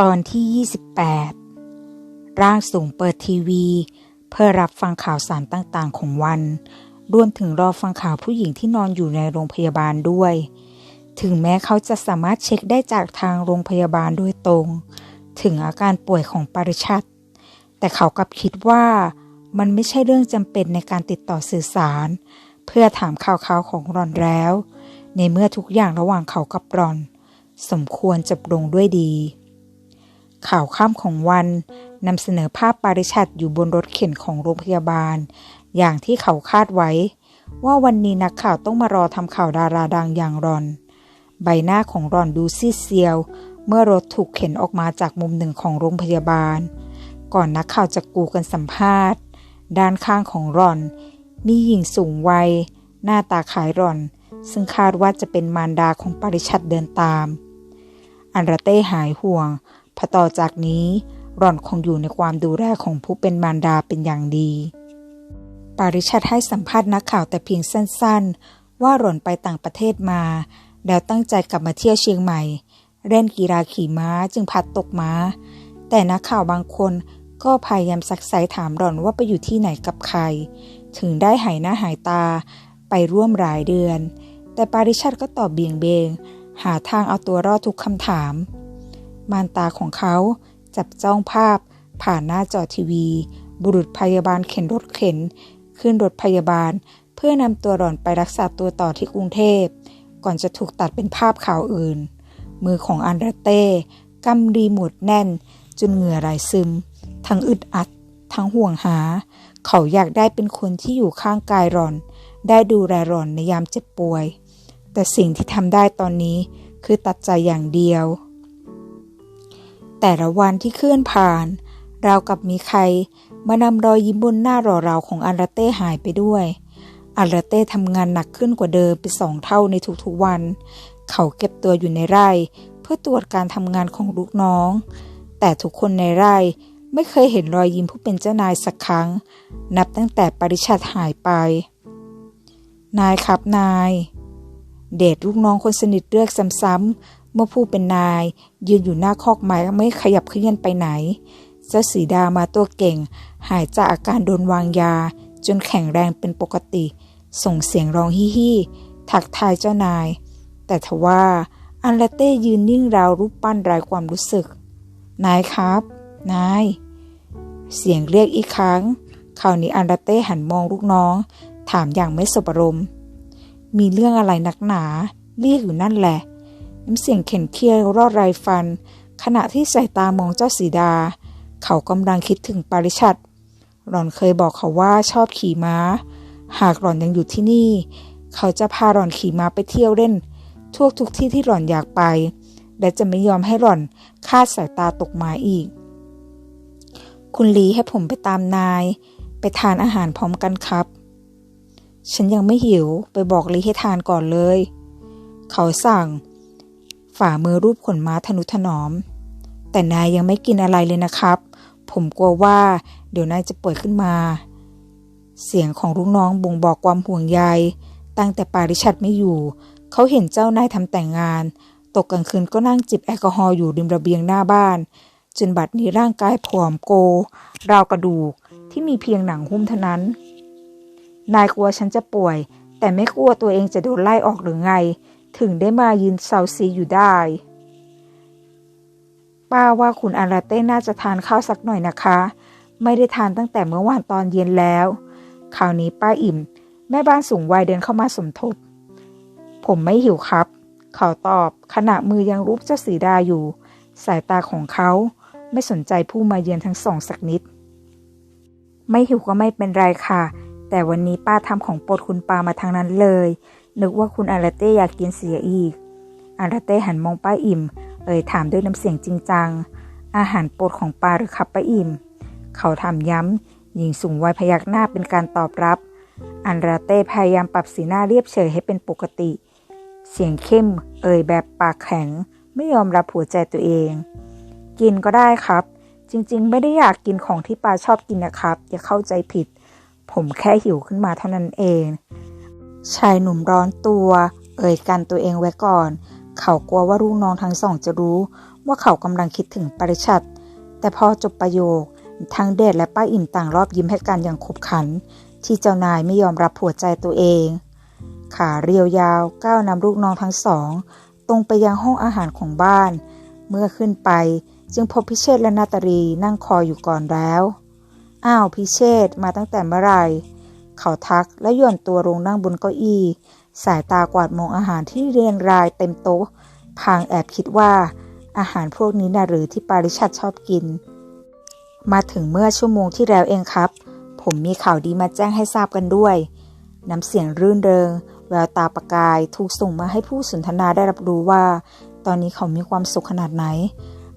ตอนที่ 28 ร่างสูงเปิดทีวี เพื่อรับฟังข่าวสารต่างๆ ของวัน รวมถึงรอฟังข่าวผู้หญิงที่นอนอยู่ในโรงพยาบาลด้วย ถึงแม้เขาจะสามารถเช็คได้จากทางโรงพยาบาลโดยตรง ถึงอาการป่วยของปริชัด แต่เขากลับคิดว่ามันไม่ใช่เรื่องจำเป็นในการติดต่อสื่อสาร เพื่อถามข่าวๆของรอนแล้ว ในเมื่อทุกอย่างระหว่างเขากับรอน สมควรจบลงด้วยดี ข่าวค่ำของวันนำเสนอภาพปาริชัดอยู่บนรถเข็นของโรงพยาบาล อย่างที่เขาคาดไว้ ว่าวันนี้นักข่าวต้องมารอทำข่าวดาราดังอย่างรอน ใบหน้าของรอนดูซีดเซียว เมื่อรถถูกเข็นออกมาจากมุมหนึ่งของโรงพยาบาล ก่อนนักข่าวจะกูกันสัมภาษณ์ ด้านข้างของรอน มีหญิงสูงวัย หน้าตาขายรอน ซึ่งคาดว่าจะเป็นมารดาของปาริชัดเดินตาม อันราเต้หายห่วง พอต่อจากนี้รอนคงอยู่ในความดูแลของผู้เป็นมารดาเป็นอย่างดี ปาริชัดให้สัมภาษณ์นักข่าวแต่เพียงสั้นๆ ว่าหล่อนไปต่างประเทศมา แล้วตั้งใจกลับมาเที่ยวเชียงใหม่ เล่นกีฬาขี่ม้าจึงพัดตกม้า แต่นักข่าวบางคนก็พยายามซักไซถามหล่อนว่าไปอยู่ที่ไหนกับใคร ถึงได้หายหน้าหายตาไปร่วมหลายเดือน แต่ปาริชัดก็ตอบเบี่ยงเบง หาทางเอาตัวรอดทุกคำถาม มารตาของเขาจับจ้องภาพ ผ่านหน้าจอทีวี บุรุษพยาบาลเข็นรถเข็น ขึ้นรถพยาบาล เพื่อนำตัวหล่อนไปรักษาตัวต่อที่กรุงเทพ ก่อนจะถูกตัดเป็นภาพข่าวอื่น มือของอันเดรเต้กำรีหมุดแน่น จนเหงื่อไหลซึม ทั้งอึดอัด ทั้งห่วงหา เขาอยากได้เป็นคนที่อยู่ข้างกายหลอน ได้ดูแลหลอนในยามเจ็บป่วย แต่สิ่งที่ทำได้ตอนนี้คือตัดใจอย่างเดียว แต่ละวันที่เคลื่อนผ่าน ราวกับมีใคร มานำรอยยิ้มบนหน้าหล่อเราของอันราเต้หายไปด้วยอันราเต้ทำงานหนักขึ้นกว่าเดิมเป็นสองเท่าในทุกๆวัน เขาเก็บตัวอยู่ในไร่ เพื่อตรวจการทำงานของลูกน้อง แต่ทุกคนในไร่ไม่เคยเห็นรอยยิ้มผู้เป็นเจ้านายสักครั้ง นับตั้งแต่ปริชัดหายไป นายครับนาย เดชลูกน้องคนสนิทเรียกซ้ำๆเมื่อผู้เป็นนาย ยืนอยู่หน้าคอกไม้ไม่ขยับเคลื่อนไปไหน เจ้าสีดามาตัวเก่ง หายจากอาการโดนวางยา จนแข็งแรงเป็นปกติ ส่งเสียงร้องฮิฮิทักทายเจ้านาย แต่ทว่าอันลาเต้ยืนนิ่งราวรูปปั้นไร้ความรู้สึก นายครับ นาย เสียงเรียกอีกครั้ง คราวนี้อันลาเต้หันมองลูกน้อง ถามอย่างไม่สบอารมณ์มีเรื่องอะไรนักหนา เรียกอยู่นั่นแหละ น้ำเสียงเข็นเคี้ยวรอดไรฟัน ขณะที่สายตามองเจ้าสีดา เขากำลังคิดถึงปาริชัดหล่อนเคยบอกเขาว่าชอบขี่ม้า หากหล่อนยังอยู่ที่นี่ เขาจะพาหล่อนขี่ม้าไปเที่ยวเล่น ทั่วทุกที่ที่หล่อนอยากไป และจะไม่ยอมให้หล่อนคาดสายตาตกมาอีก คุณลีให้ผมไปตามนาย ไปทานอาหารพร้อมกันครับ ฉันยังไม่หิวไปบอกลีให้ทานก่อนเลย เขาสั่ง ฝ่ามือรูปขนม้าทนุถนอม แต่นายยังไม่กินอะไรเลยนะครับ ผมกลัวว่า เดี๋ยวนายจะป่วยขึ้นมา เสียงของลูกน้องบ่งบอกความห่วงใย ตั้งแต่ปาริชัดไม่อยู่ เขาเห็นเจ้านายทำแต่งงาน ตกกลางคืนก็นั่งจิบแอลกอฮอล์อยู่ริมระเบียงหน้าบ้าน จนบัดนี้ร่างกายผอมโก ราวกระดูกที่มีเพียงหนังหุ้มเท่านั้น นายกลัวฉันจะป่วย แต่ไม่กลัวตัวเองจะโดนไล่ออกหรือไง ถึงได้มายืนเซาซีอยู่ได้ ป้าว่าคุณอาราเต้น่าจะทานข้าวสักหน่อยนะคะ ไม่ได้ทานตั้งแต่เมื่อวานตอนเย็นแล้วคราวนี้ป้าอิ่ม แม่บ้านสูงวัยเดินเข้ามาสมทบ ผมไม่หิวครับ เขาตอบขณะมือยังรูปเจ้าสีดาอยู่ สายตาของเขาไม่สนใจผู้มาเยือนทั้งสองสักนิด ไม่หิวก็ไม่เป็นไรค่ะ แต่วันนี้ป้าทำของโปรดคุณปามาทางนั้นเลย นึกว่าคุณอาราเต้อยากกินเสียอีก อาราเต้หันมองป้าอิ่ม เอ่ยถามด้วยน้ำเสียงจริงจัง อาหารโปรดของป้าหรือครับป้าอิ่ม เขาถามย้ำ หญิงสูงวัยพยักหน้าเป็นการตอบรับอันราเต้พยายามปรับสีหน้าเรียบเฉยให้เป็นปกติ เสียงเข้ม เอ่ยแบบปากแข็ง ไม่ยอมรับหัวใจตัวเอง กินก็ได้ครับ จริงๆ ไม่ได้อยากกินของที่ปาชอบกินนะครับ อย่าเข้าใจผิด ผมแค่หิวขึ้นมาเท่านั้นเอง ชายหนุ่มร้อนตัว เอ่ยกันตัวเองไว้ก่อน เขากลัวว่าลูกน้องทั้งสองจะรู้ ว่าเขากำลังคิดถึงปริชัด แต่พอจบประโยค ทั้งเดชและป้าอิ่มต่างรอบยิ้มให้กันอย่างขบขัน ที่เจ้านายไม่ยอมรับผัวใจตัวเอง ขาเรียวยาวก้าวนำลูกน้องทั้งสอง ตรงไปยังห้องอาหารของบ้าน เมื่อขึ้นไปจึงพบพิเชษและนาตารีนั่งคอยอยู่ก่อนแล้ว อ้าวพิเชษมาตั้งแต่เมื่อไหร่ เขาทักและย่อนตัวลงนั่งบนเก้าอี้ สายตากวาดมองอาหารที่เรียงรายเต็มโต๊ะพางแอบคิดว่า อาหารพวกนี้น่ะหรือที่ปาริชัดชอบกิน มาถึงเมื่อชั่วโมงที่แล้วเองครับ ผมมีข่าวดีมาแจ้งให้ทราบกันด้วย น้ำเสียงรื่นเริง แววตาประกายถูกส่งมาให้ผู้สนทนาได้รับรู้ว่า ตอนนี้เขามีความสุขขนาดไหน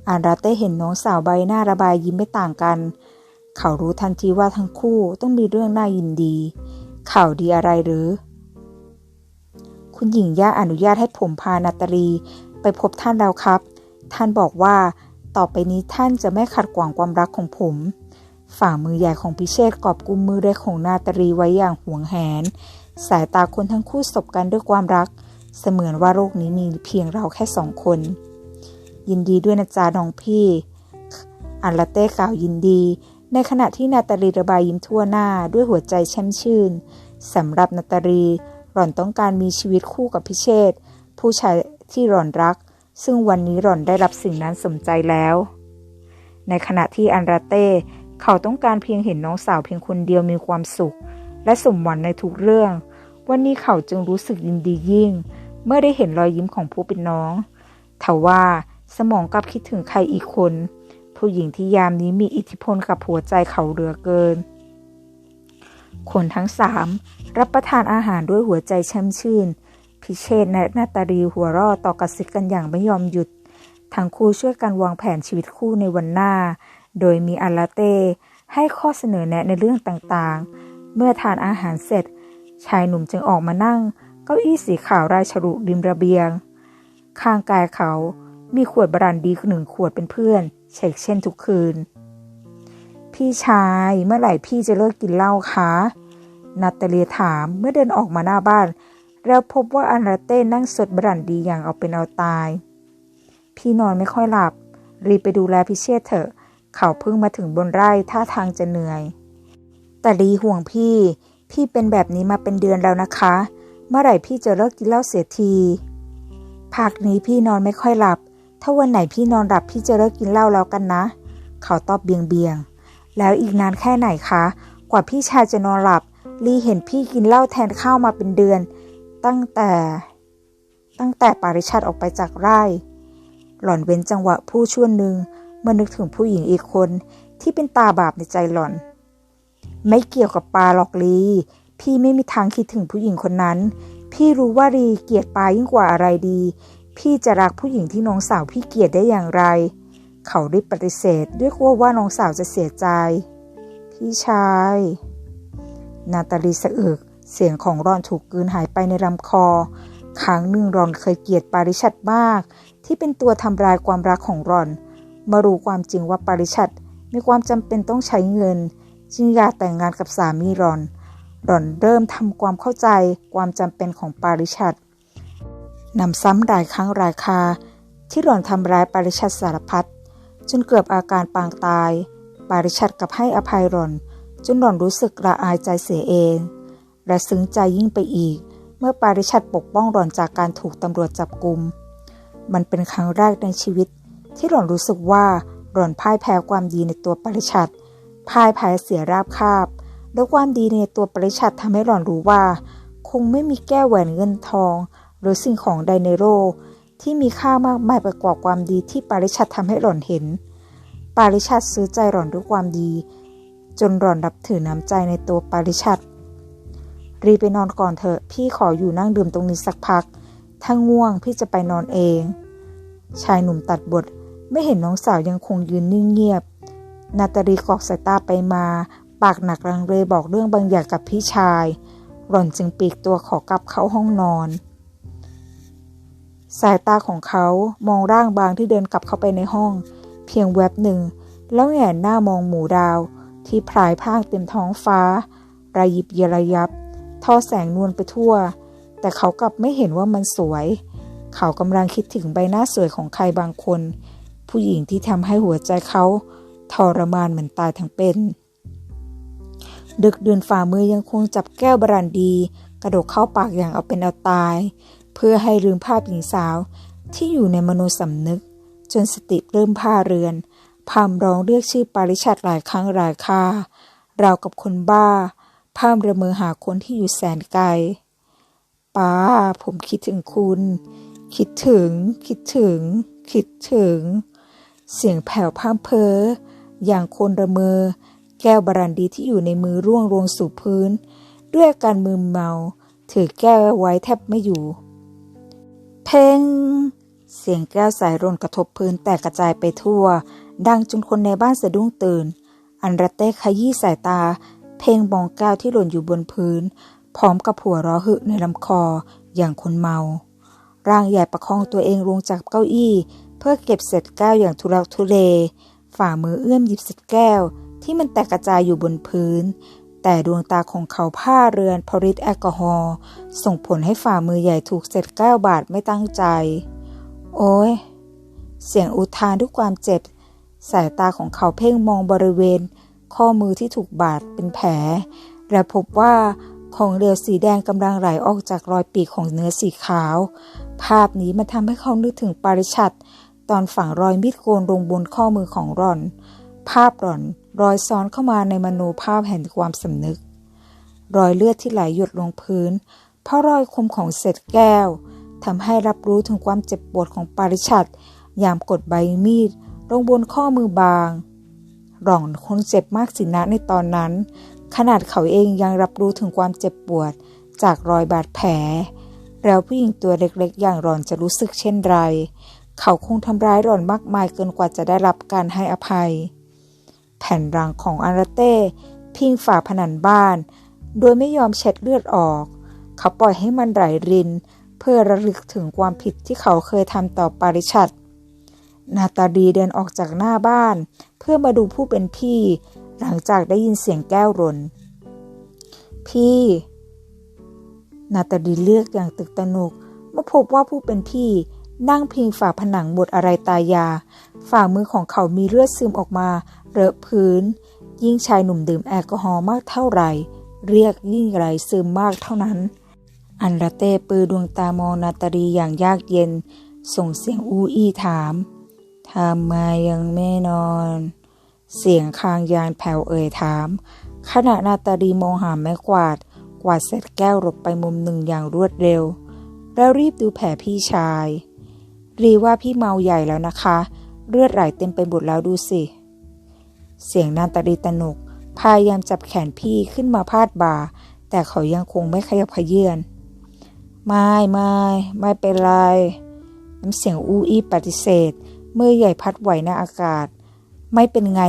อานราเต้เห็นน้องสาวใบหน้าระบายยิ้มไม่ต่างกัน เขารู้ทันทีว่าทั้งคู่ต้องมีเรื่องน่ายินดี ข่าวดีอะไรหรือ คุณหญิงย่าอนุญาตให้ผมพานาตาลีไปพบท่านแล้วครับ ท่านบอกว่าต่อไปนี้ท่านจะไม่ขัดขวางความรักของผม ฝ่ามือใหญ่ของพิเชษกอบกุมมือเล็กของนาตาลีไว้อย่างห่วงแหน สายตาคนทั้งคู่สบกันด้วยความรัก เสมือนว่าโลกนี้มีเพียงเราแค่สองคน ยินดีด้วยนะจ๊ะน้องพี่ อันลาเต้กล่าวยินดี ในขณะที่นาตาลีระบายยิ้มทั่วหน้าด้วยหัวใจแช่มชื่นสำหรับนาตาลี หล่อนต้องการมีชีวิตคู่กับพิเชษ ผู้ชายที่หล่อนรัก ซึ่งวันนี้หล่อนได้รับสิ่งนั้นสมใจแล้ว ในขณะที่อันราเต้เขาต้องการเพียงเห็นน้องสาวเพียงคนเดียวมีความสุข และสมหวังในทุกเรื่อง วันนี้เขาจึงรู้สึกยินดียิ่ง เมื่อได้เห็นรอยยิ้มของผู้เป็นน้องทว่าสมองกลับคิดถึงใครอีกคน ผู้หญิงที่ยามนี้มีอิทธิพลกับหัวใจเขาเหลือเกิน คนทั้งสามรับประทานอาหารด้วยหัวใจแช่มชื่น พิเชษและนาตาลีหัวเรอต่อกระซิบกันอย่างไม่ยอมหยุด ทั้งคู่ช่วยกันวางแผนชีวิตคู่ในวันหน้า โดยมีอาลาเต้ให้ข้อเสนอแนะในเรื่องต่างๆ เมื่อทานอาหารเสร็จ ชายหนุ่มจึงออกมานั่ง เก้าอี้สีขาวรายฉลุริมระเบียง ข้างกายเขามีขวดบรันดีหนึ่งขวดเป็นเพื่อน เช็คเช่นทุกคืน พี่ชายเมื่อไหร่พี่จะเลิกกินเหล้าคะนาตาเลียถามเมื่อเดินออกมาหน้าบ้าน แล้วพบว่าอันราเต้นั่งสดบรันดีอย่างเอาเป็นเอาตาย พี่นอนไม่ค่อยหลับ รีบไปดูแลพิเชษเถอะ เขาเพิ่งมาถึงบนไร่ท่าทางจะเหนื่อย แต่รีห่วงพี่ พี่เป็นแบบนี้มาเป็นเดือนแล้วนะคะ เมื่อไหร่พี่จะเลิกกินเหล้าเสียทีพักนี้พี่นอนไม่ค่อยหลับ ถ้าวันไหนพี่นอนหลับพี่จะเลิกกินเหล้าแล้วกันนะ เขาตอบเบียงเบียง แล้วอีกนานแค่ไหนคะ กว่าพี่ชายจะนอนหลับ ลีเห็นพี่กินเหล้าแทนข้าวมาเป็นเดือน ตั้งแต่ ตั้งแต่ปาริชัดออกไปจากไร่ หล่อนเว้นจังหวะผู้ช่วหนึ่งเมื่อนึกถึงผู้หญิงอีกคนที่เป็นตาบาปในใจหล่อน ไม่เกี่ยวกับปาหรอกลี พี่ไม่มีทางคิดถึงผู้หญิงคนนั้น พี่รู้ว่ารีเกลียดปายิ่งกว่าอะไรดี พี่จะรักผู้หญิงที่น้องสาวพี่เกลียดได้อย่างไร เขาได้ปฏิเสธด้วยกลัวว่าน้องสาวจะเสียใจ พี่ชาย นาตาลีสะอึก เสียงของรอนถูกกืนหายไปในลำคอ ครั้งหนึ่งรอนเคยเกลียดปาริชัดมาก ที่เป็นตัวทำลายความรักของรอน มารู้ความจริงว่าปาริชัดมีความจำเป็นต้องใช้เงิน จึงอยากแต่งงานกับสามีรอน รอนเริ่มทำความเข้าใจความจำเป็นของปาริชัด นำซ้ำหลายครั้งหลายคา ที่รอนทำร้ายปาริชัดสารพัดจนเกือบอาการปางตาย ปาริชัดกับให้อภัยรอน จนหล่อนรู้สึกละอายใจเสียเอง และซึ้งใจยิ่งไปอีก เมื่อปาริชัดปกป้องหล่อนจากการถูกตำรวจจับกุม มันเป็นครั้งแรกในชีวิต ที่หล่อนรู้สึกว่าหล่อนพ่ายแพ้ความดีในตัวปาริชัดพ่ายแพ้เสียราบคาบและความดีในตัวปริชัดทำให้หล่อนรู้ว่า คงไม่มีแก้วแหวนเงินทอง หรือสิ่งของใดในโลกที่มีค่ามากมายไปกว่าความดีที่ปาริชัดทำให้หล่อนเห็น ปาริชัดซื้อใจหล่อนด้วยความดี จนหล่อนรับถือน้ำใจในตัวปาริชัดรีไปนอนก่อนเถอะพี่ขออยู่นั่งดื่มตรงนี้สักพัก ถ้าง่วงพี่จะไปนอนเอง ชายหนุ่มตัดบทไม่เห็นน้องสาวยังคงยืนนิ่งเงียบ นาตาลีกอกสายตาไปมา ปากหนักรังเลบอกเรื่องบางอย่างกับพี่ชาย หล่อนจึงปีกตัวขอกลับเข้าห้องนอน สายตาของเขามองร่างบางที่เดินกลับเข้าไปในห้อง เพียงแวบหนึ่ง แล้วแหงนหน้ามองหมูดาว ที่พลายพางเต็มท้องฟ้า ระยิบเยระยับ ทอแสงนวลไปทั่ว แต่เขากลับไม่เห็นว่ามันสวย เขากำลังคิดถึงใบหน้าสวยของใครบางคน ผู้หญิงที่ทำให้หัวใจเขาทรมานเหมือนตายทั้งเป็น ดึกเดือนฝ่ามือยังคงจับแก้วบรันดี กระโดกเข้าปากอย่างเอาเป็นเอาตาย เพื่อให้ลืมภาพหญิงสาวที่อยู่ในมโนสำนึก จนสติเริ่มผ้าเรือนพามร้องเรียกชื่อปาริชัดหลายครั้งหลายคาราวกับคนบ้าพามระเมอหาคนที่อยู่แสนไกลป้าผมคิดถึงคุณ คิดถึง คิดถึง คิดถึง เสียงแผ่วพามเพออย่างคนระเมอ แก้วบรันดีที่อยู่ในมือร่วงลงสู่พื้น ด้วยการมือเมา ถือแก้วไว้แทบไม่อยู่ เพ่งเสียงแก้วสายรนกระทบพื้นแตกกระจายไปทั่ว ดังจนคนในบ้านสะดุ้งตื่น อันระเต้ขยี้สายตา เพ่งมองแก้วที่หล่นอยู่บนพื้น พร้อมกับหัวเราะหึในลำคออย่างคนเมา ร่างใหญ่ประคองตัวเองลงจากเก้าอี้ เพื่อเก็บเศษแก้วอย่างทุรักทุเล ฝ่ามือเอื้อมหยิบเศษแก้วที่มันแตกกระจายอยู่บนพื้น แต่ดวงตาของเขาผ้าเรือนพริดแอลกอฮอล์ส่งผลให้ฝ่ามือใหญ่ถูกเศษแก้วบาดไม่ตั้งใจ โอ้ย เสียงอุทานด้วยความเจ็บ สายตาของเขาเพ่งมองบริเวณ ข้อมือที่ถูกบาดเป็นแผล และพบว่าของเหลวสีแดงกำลังไหลออกจากรอยปีกของเนื้อสีขาว ภาพนี้มันทำให้เขานึกถึงปาริชัดตอนฝังรอยมีดโกนลงบนข้อมือของรอน ภาพรอน รอยซ้อนเข้ามาในมโนภาพแห่งความสำนึก รอยเลือดที่ไหลหยดลงพื้น เพราะรอยคมของเศษแก้วทำให้รับรู้ถึงความเจ็บปวดของปาริชัดยามกดใบมีดลงบนข้อมือบางร่องคงเจ็บมากสินะในตอนนั้น ขนาดเขาเองยังรับรู้ถึงความเจ็บปวดจากรอยบาดแผล แล้วผู้หญิงตัวเล็กๆ อย่างรอนจะรู้สึกเช่นไร เขาคงทำร้ายรอนมากมายเกินกว่าจะได้รับการให้อภัย แผ่นรังของอาราเต้พิงฝาผนังบ้าน โดยไม่ยอมเช็ดเลือดออก เขาปล่อยให้มันไหลริน เพื่อระลึกถึงความผิดที่เขาเคยทำต่อปาริชัดนาตาดีเดินออกจากหน้าบ้าน เพื่อมาดูผู้เป็นพี่ หลังจากได้ยินเสียงแก้วรน พี่ นาตาดีเลือกอย่างตึกตะนุกเมื่อพบว่าผู้เป็นพี่นั่งพิงฝาผนังบทอะไรตายา ฝ่ามือของเขามีเลือดซึมออกมา เลอะพื้น ยิ่งชายหนุ่มดื่มแอลกอฮอล์มากเท่าไหร่ เรียกยิ่งไหลซึมมากเท่านั้น อันราเต้ปือดวงตามองนาตาลีอย่างยากเย็น ส่งเสียงอูอี้ถามทำไมยังไม่นอน เสียงคางยานแผ่วเอ่ยถาม ขณะนาตาลีมองหาไม้กวาด กวาดเศษแก้วหลบไปมุมหนึ่งอย่างรวดเร็ว แล้วรีบดูแผลพี่ชาย รีว่าพี่เมาใหญ่แล้วนะคะ เลือดไหลเต็มไปหมดแล้วดูสิ เสียงนาตาลีตนก พยายามจับแขนพี่ขึ้นมาพาดบ่า แต่เขายังคงไม่ขยับขยื่นไม่ไม่ไม่เป็นไร น้ำเสียงอูอี้ปฏิเสธ เมื่อใหญ่พัดไหวในอากาศ ไม่เป็นไง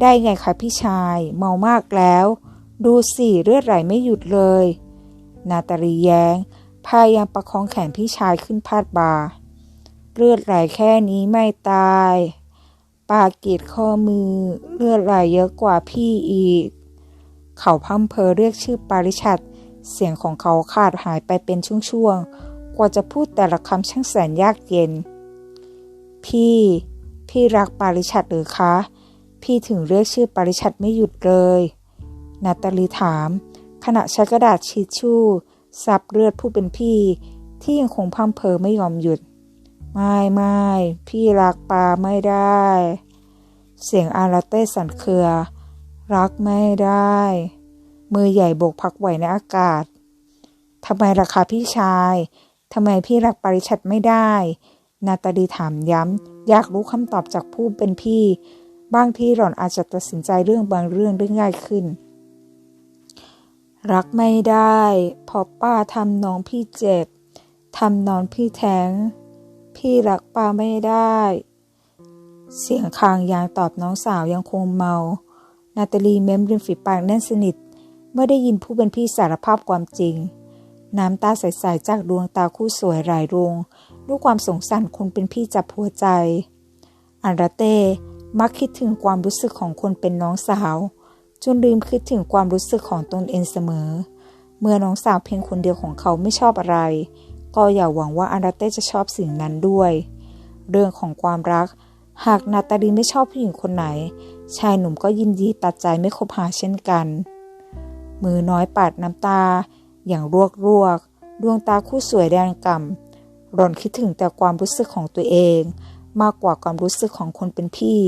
ได้ไงคะพี่ชาย เมามากแล้ว ดูสิเลือดไหลไม่หยุดเลย นาตาลีแย้ง พยายามประคองแขนพี่ชายขึ้นพาดบ่าเลือดไหลแค่นี้ไม่ตาย ปากีดข้อมือ เลือดไหลเยอะกว่าพี่อีก เขาพัมเพอเรียกชื่อปาริชัด เสียงของเขาขาดหายไปเป็นช่วงๆ กว่าจะพูดแต่ละคำช่างแสนยากเย็น พี่ พี่รักปาริชัดหรือคะ พี่ถึงเรียกชื่อปาริชัดไม่หยุดเลย นาตาลีถาม ขณะใช้กระดาษชิชชู่ซับเลือดผู้เป็นพี่ ที่ยังคงพัมเพอไม่ยอมหยุด ไม่ไม่พี่รักปลาไม่ได้ เสียงอาราเต้สั่นเครือ รักไม่ได้ มือใหญ่โบกพักไหวในอากาศทำไมล่ะคะพี่ชายทำไมพี่รักปริชัดไม่ได้ นาตาลีถามย้ำ อยากรู้คำตอบจากผู้เป็นพี่ บางทีหล่อนอาจจะตัดสินใจเรื่องบางเรื่องได้ง่ายขึ้น รักไม่ได้พราะป้าทำน้องพี่เจ็บทำนอนพี่แทง พี่รักป้าไม่ได้ เสียงคางยางตอบน้องสาวยังคงเมา นาตาลีเม้มริมฝีปากแน่นสนิท เมื่อได้ยินผู้เป็นพี่สารภาพความจริง น้ำตาใสๆจากดวงตาคู่สวยรายรวงด้วยความสงสารคนเป็นพี่จับหัวใจ อันราเต้มักคิดถึงความรู้สึกของคนเป็นน้องสาว จนลืมคิดถึงความรู้สึกของตนเองเสมอ เมื่อน้องสาวเพียงคนเดียวของเขาไม่ชอบอะไร ก็อย่าหวังว่าอันราเต้จะชอบสิ่งนั้นด้วย เรื่องของความรัก หากนาตาลีไม่ชอบผู้หญิงคนไหน ชายหนุ่มก็ยินดีตัดใจไม่คบหาเช่นกัน มือน้อยปาดน้ำตา อย่างรวกรวก ดวงตาคู่สวยแดงก่ำหล่อนคิดถึงแต่ความรู้สึกของตัวเอง มากกว่าความรู้สึกของคนเป็นพี่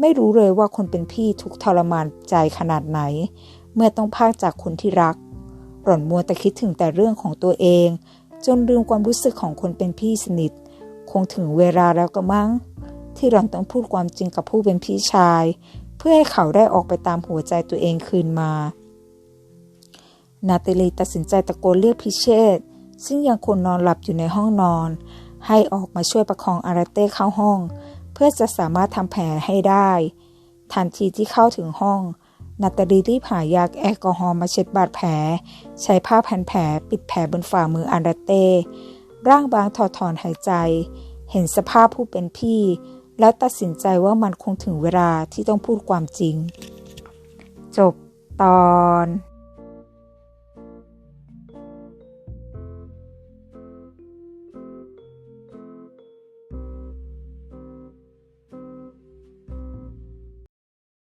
ไม่รู้เลยว่าคนเป็นพี่ทุกทรมานใจขนาดไหน เมื่อต้องพากจากคนที่รัก หล่อนมัวแต่คิดถึงแต่เรื่องของตัวเอง จนลืมความรู้สึกของคนเป็นพี่สนิท คงถึงเวลาแล้วก็มั้งที่หล่อนต้องพูดความจริงกับผู้เป็นพี่ชาย เพื่อให้เขาได้ออกไปตามหัวใจตัวเองคืนมา นาตาลีตัดสินใจตะโกนเรียกพิเชษซึ่งยังคงนอนหลับอยู่ในห้องนอน ให้ออกมาช่วยประคองอาราเต้เข้าห้อง เพื่อจะสามารถทำแผลให้ได้ ทันทีที่เข้าถึงห้อง นาตาลีรีบหายาแอลกอฮอล์มาเช็ดบาดแผล ใช้ผ้าพันแผลปิดแผลบนฝ่ามืออาราเต้ ร่างบางถอดถอนหายใจ เห็นสภาพผู้เป็นพี่ แล้วตัดสินใจว่ามันคงถึงเวลาที่ต้องพูดความจริง จบตอน